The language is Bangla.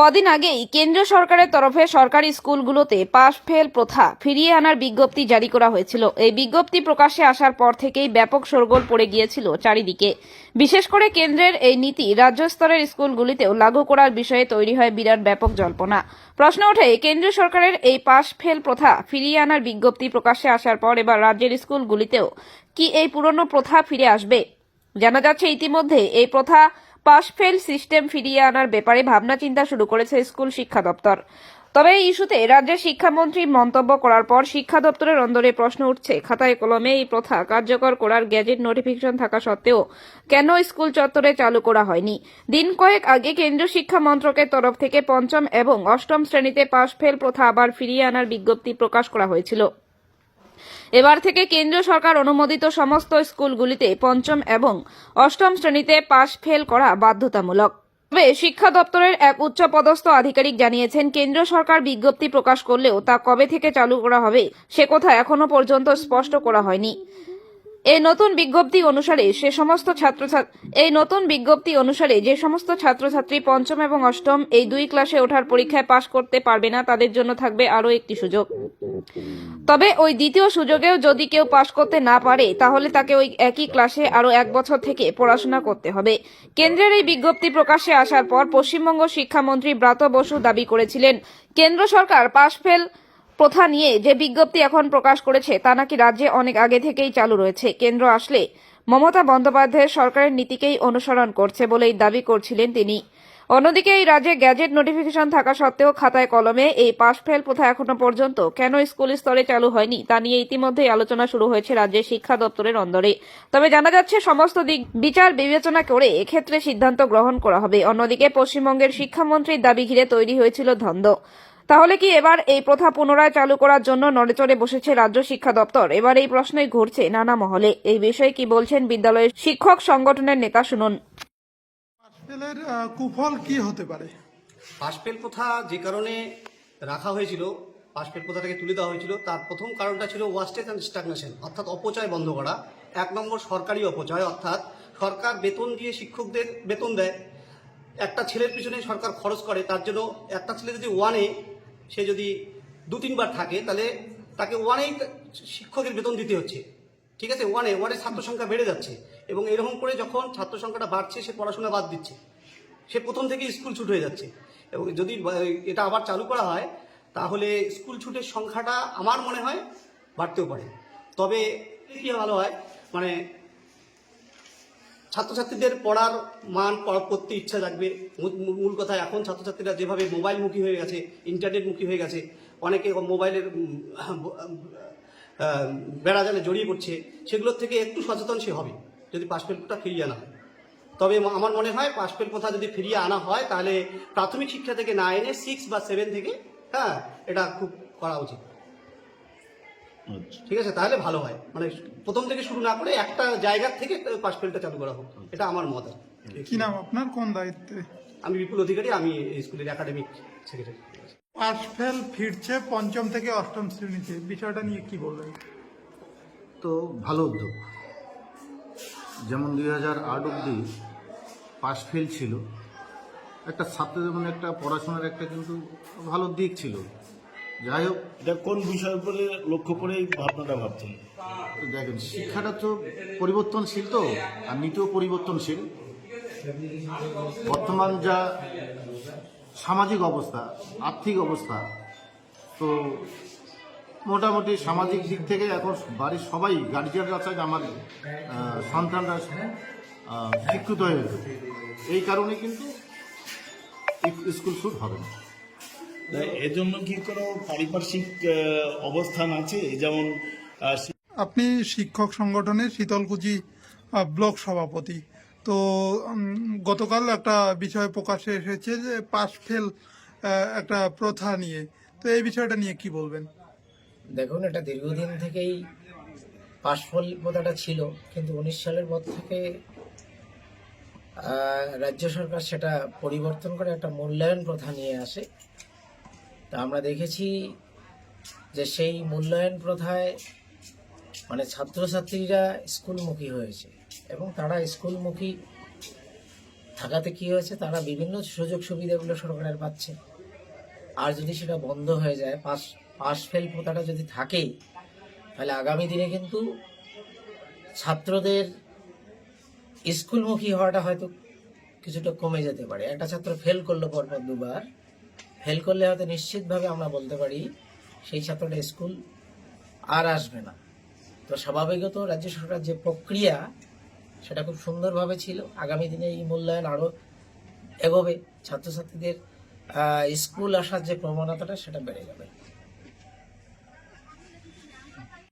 কদিন আগেই কেন্দ্রীয় সরকারের তরফে সরকারি স্কুলগুলোতে পাশ ফেল প্রথা ফিরিয়ে আনার বিজ্ঞপ্তি জারি করা হয়েছিল। এই বিজ্ঞপ্তি প্রকাশ্যে আসার পর থেকেই ব্যাপক শোরগোল পড়ে গিয়েছিল চারিদিকে। বিশেষ করে কেন্দ্রের এই নীতি রাজ্য স্তরের স্কুলগুলিতেও লাগু করার বিষয়ে তৈরি হয় বিরাট ব্যাপক জল্পনা। প্রশ্ন ওঠে, কেন্দ্রীয় সরকারের এই পাশ ফেল প্রথা ফিরিয়ে আনার বিজ্ঞপ্তি প্রকাশ্যে আসার পর এবার রাজ্যের স্কুলগুলিতেও কি এই পুরনো প্রথা ফিরে আসবে? জানা যাচ্ছে ইতিমধ্যে এই প্রথা পাস ফেল সিস্টেম ফিরিয়ে আনার ব্যাপারে ভাবনা চিন্তা শুরু করেছে স্কুল শিক্ষা দপ্তর। তবে এই ইস্যুতে রাজ্যের শিক্ষামন্ত্রী মন্তব্য করার পর শিক্ষা দপ্তরের অন্দরে প্রশ্ন উঠছে। খাতায় কলমে এই প্রথা কার্যকর করার গ্যাজেট নোটিফিকেশন থাকা সত্ত্বেও কেন স্কুল চত্বরে চালু করা হয়নি? দিন কয়েক আগে কেন্দ্রীয় শিক্ষা মন্ত্রকের তরফ থেকে পঞ্চম এবং অষ্টম শ্রেণীতে পাস ফেল প্রথা আবার ফিরিয়ে আনার বিজ্ঞপ্তি প্রকাশ করা হয়েছিল। এবার থেকে কেন্দ্রীয় সরকার অনুমোদিত সমস্ত স্কুলগুলিতে পঞ্চম এবং অষ্টম শ্রেণীতে পাশ ফেল করা বাধ্যতামূলক। তবে শিক্ষা দপ্তরের এক উচ্চপদস্থ আধিকারিক জানিয়েছেন কেন্দ্র সরকার বিজ্ঞপ্তি প্রকাশ করলেও তা কবে থেকে চালু করা হবে, সে কথা এখনও পর্যন্ত স্পষ্ট করা হয়নি। এই নতুন বিজ্ঞপ্তি অনুসারে সে সমস্ত ছাত্রছাত্রী এই নতুন বিজ্ঞপ্তি অনুসারে যে সমস্ত ছাত্রছাত্রী পঞ্চম এবং অষ্টম এই দুই ক্লাসে ওঠার পরীক্ষায় পাশ করতে পারবে না, তাদের জন্য থাকবে আরও একটি সুযোগ। তবে ওই দ্বিতীয় সুযোগেও যদি কেউ পাশ করতে না পারে, তাহলে তাকে ওই একই ক্লাসে আরও এক বছর থেকে পড়াশোনা করতে হবে। কেন্দ্রের এই বিজ্ঞপ্তি প্রকাশ্যে আসার পর পশ্চিমবঙ্গ শিক্ষামন্ত্রী ব্রাত বসু দাবি করেছিলেন, কেন্দ্র সরকার পাশ ফেল প্রথা নিয়ে যে বিজ্ঞপ্তি এখন প্রকাশ করেছে, তা নাকি রাজ্যে অনেক আগে থেকেই চালু রয়েছে। কেন্দ্র আসলে মমতা বন্দ্যোপাধ্যায়ের সরকারের নীতিকেই অনুসরণ করছে বলেই দাবি করছিলেন তিনি। অন্যদিকে এই রাজ্যে গ্যাজেট নোটিফিকেশন থাকা সত্ত্বেও খাতায় কলমে এই পাস ফেল প্রথা এখনও পর্যন্ত কেন স্কুল স্তরে চালু হয়নি, তা নিয়ে ইতিমধ্যেই আলোচনা শুরু হয়েছে রাজ্যের শিক্ষা দপ্তরের অন্দরে। তবে জানা যাচ্ছে, সমস্ত দিক বিচার বিবেচনা করে এক্ষেত্রে সিদ্ধান্ত গ্রহণ করা হবে। অন্যদিকে পশ্চিমবঙ্গের শিক্ষামন্ত্রীর দাবি ঘিরে তৈরি হয়েছিল ধন্দ তাহলে কি এবার এই প্রথা পুনরায় চালু করার জন্য নড়েচড়ে বসেছে রাজ্য শিক্ষা দপ্তর? এবার এই প্রশ্নই ঘুরছে নানা মহলে। এই বিষয়ে কি বলছেন বিদ্যালয়ের শিক্ষক সংগঠনের নেতা শুনুন। পাশফেলের কুফল কি হতে পারে? পাশপেল প্রথা যে কারণে রাখা হয়েছিল পাশপেল প্রথাটাকে তুলে দেওয়া হয়েছিল তার প্রথম কারণটা ছিল ওয়াস্টেজ অ্যান্ড স্টাগনেশন অর্থাৎ অপচয় বন্ধ করা। এক নম্বর সরকারি অপচয় অর্থাৎ সরকার বেতন দিয়ে শিক্ষকদের বেতন দেয়। একটা ছেলের পিছনে সরকার খরচ করে তার জন্য একটা ছেলে যদি ওয়ানে সে যদি দু তিনবার থাকে, তাহলে তাকে ওয়ানেই শিক্ষকের বেতন দিতে হচ্ছে। ঠিক আছে? ওয়ানে ওয়ানে ছাত্র সংখ্যা বেড়ে যাচ্ছে এবং এরকম করে যখন ছাত্র সংখ্যাটা বাড়ছে, সে পড়াশোনা বাদ দিচ্ছে। সে প্রথম থেকে স্কুল ছুট হয়ে যাচ্ছে। এবং যদি এটা আবার চালু করা হয়, তাহলে স্কুল ছুটের সংখ্যাটা আমার মনে হয় বাড়তেও পারে। তবে কি ভালো হয়? মানে ছাত্রছাত্রীদের পড়ার মান করতে ইচ্ছা জাগবে। মূল- কথা, এখন ছাত্রছাত্রীরা যেভাবে মোবাইলমুখী হয়ে গেছে, ইন্টারনেটমুখী হয়ে গেছে, অনেকে মোবাইলের বেড়াজালে জড়িয়ে পড়ছে, সেগুলোর থেকে একটু সচেতন সে হবে, যদি পাশফেলটা ফিরিয়ে আনা হয়। তবে আমার মনে হয় পাশফেল প্রথা যদি ফিরিয়ে আনা হয়, তাহলে প্রাথমিক শিক্ষা থেকে না এনে সিক্স বা সেভেন থেকে হ্যাঁ এটা খুব করা উচিত। ঠিক আছে তাহলে ভালো হয়। মানে প্রথম থেকে শুরু না করে একটা জায়গার থেকে পাশফেলটা চালু করা হোক। এটা আমার মত। কি। নাম আপনার? কোন দায়িত্বে? আমি বিপুল অধিকারী আমি এই স্কুলের একাডেমিক সেক্রেটারি পাশফেল ফিরছে পঞ্চম থেকে অষ্টম শ্রেণীতে। বিষয়টা নিয়ে কি বলবেন? তো ভালো উদ্যোগ। যেমন দুই হাজার আট অব্দি পাস ফেল ছিল। একটা ছাত্র যেমন একটা পড়াশোনার একটা কিন্তু ভালো দিক ছিল। যাই হোক এটা কোন বিষয়ের উপরে লক্ষ্য করে এই ভাবনাটা ভাবছেন? তো দেখেন শিক্ষাটা তো পরিবর্তনশীল তো আর নীতিও পরিবর্তনশীল। বর্তমান যা সামাজিক অবস্থা আর্থিক অবস্থা তো মোটামুটি সামাজিক দিক থেকে এখন বাড়ির সবাই গার্জিয়ানরা চায় আমার সন্তানরা শিক্ষিত হয়ে গেছে। এই কারণে কিন্তু স্কুল শুট হবে না। এজন্য কি কোনো পারিপার্শ্বিক অবস্থান আছে? যেমন আপনি শিক্ষক সংগঠনের শীতলকুচি ব্লক সভাপতি। তো গতকাল একটা বিষয় প্রকাশে এসেছে যে পাশ ফেল একটা প্রথা নিয়ে। তো এই বিষয়টা নিয়ে কি বলবেন? দেখুন এটা দীর্ঘদিন থেকেই পাশফল প্রথাটা ছিল কিন্তু উনিশ সালের পর থেকে রাজ্য সরকার সেটা পরিবর্তন করে একটা মূল্যায়ন প্রথা নিয়ে আসে। আমরা দেখেছি যে সেই মূল্যায়ন প্রথায় মানে ছাত্রছাত্রীরা স্কুলমুখী হয়েছে এবং তারা স্কুলমুখী থাকাতে কি হয়েছে? তারা বিভিন্ন সুযোগ সুবিধাগুলো সরকারের পাচ্ছে। আর যদি সেটা বন্ধ হয়ে যায়, পাস পাস ফেল প্রথাটা যদি থাকে, তাহলে আগামী দিনে কিন্তু ছাত্রদের স্কুলমুখী হওয়াটা হয়তো কিছুটা কমে যেতে পারে। একটা ছাত্র ফেল করল পরপর দুবার ফেল করলে হয়তো নিশ্চিতভাবে আমরা বলতে পারি সেই ছাত্রটা স্কুল আর আসবে না। তো স্বাভাবিকত রাজ্য সরকার যে প্রক্রিয়া, সেটা খুব সুন্দরভাবে ছিল। আগামী দিনে এই মূল্যায়ন আরও এগোবে। ছাত্রছাত্রীদের স্কুল আসার যে প্রবণতাটা, সেটা বেড়ে যাবে।